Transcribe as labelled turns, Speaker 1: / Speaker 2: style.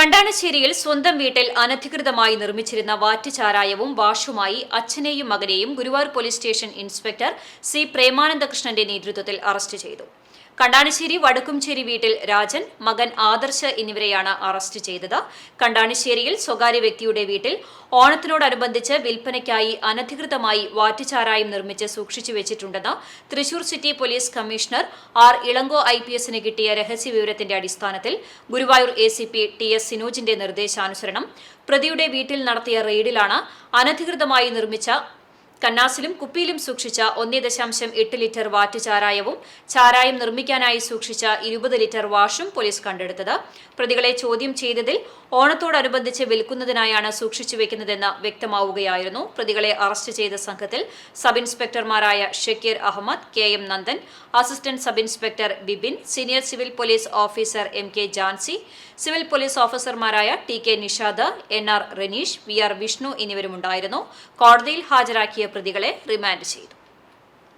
Speaker 1: കണ്ടാണശ്ശേരിയിൽ സ്വന്തം വീട്ടിൽ അനധികൃതമായി നിർമ്മിച്ചിരുന്ന വാറ്റുചാരായവും വാഷുമായി അച്ഛനെയും മകനെയും Guruvayur police station inspector C പ്രേമാനന്ദകൃഷ്ണന്റെ നേതൃത്വത്തിൽ അറസ്റ്റ് ചെയ്തു. കണ്ടാണിശ്ശേരി വടക്കുംചേരി വീട്ടിൽ രാജൻ മകൻ ആദർശ് എന്നിവരെയാണ് അറസ്റ്റ് ചെയ്തത്. കണ്ടാണിശ്ശേരിയിൽ സ്വകാര്യ വ്യക്തിയുടെ വീട്ടിൽ ഓണത്തിനോടനുബന്ധിച്ച് വിൽപ്പനയ്ക്കായി അനധികൃതമായി വാറ്റുചാരായം നിർമ്മിച്ച് സൂക്ഷിച്ചു വെച്ചിട്ടുണ്ടെന്ന് Thrissur city police commissioner R Ilango I P എസിന് കിട്ടിയ രഹസ്യവിവരത്തിന്റെ അടിസ്ഥാനത്തിൽ Guruvayur A C P T S സിനോജിന്റെ നിർദ്ദേശാനുസരണം. പ്രതിയുടെ വീട്ടിൽ നടത്തിയ റെയ്ഡിലാണ് അനധികൃതമായി നിർമ്മിച്ച കന്നാസിലും കുപ്പിയിലും സൂക്ഷിച്ച ഒന്നേ ദശാംശം എട്ട് ലിറ്റർ വാറ്റ് ചാരായവും ചാരായം നിർമ്മിക്കാനായി സൂക്ഷിച്ച ഇരുപത് ലിറ്റർ വാഷും പോലീസ് കണ്ടെടുത്തത്. പ്രതികളെ ചോദ്യം ചെയ്തതിൽ ഓണത്തോടനുബന്ധിച്ച് വിൽക്കുന്നതിനായാണ് സൂക്ഷിച്ചു വെക്കുന്നതെന്ന് വ്യക്തമാവുകയായിരുന്നു. പ്രതികളെ അറസ്റ്റ് ചെയ്ത സംഘത്തിൽ sub ഇൻസ്പെക്ടർമാരായ Shakir Ahammed K M Nandan assistant sub inspector Bibin senior civil police officer M K Jancy civil police ഓഫീസർമാരായ T K Nishad N R Raneesh V R Vishnu എന്നിവരുമുണ്ടായിരുന്നു. കോടതിയിൽ ഹാജരാക്കിയ പ്രതികളെ റിമാൻഡ് ചെയ്തു.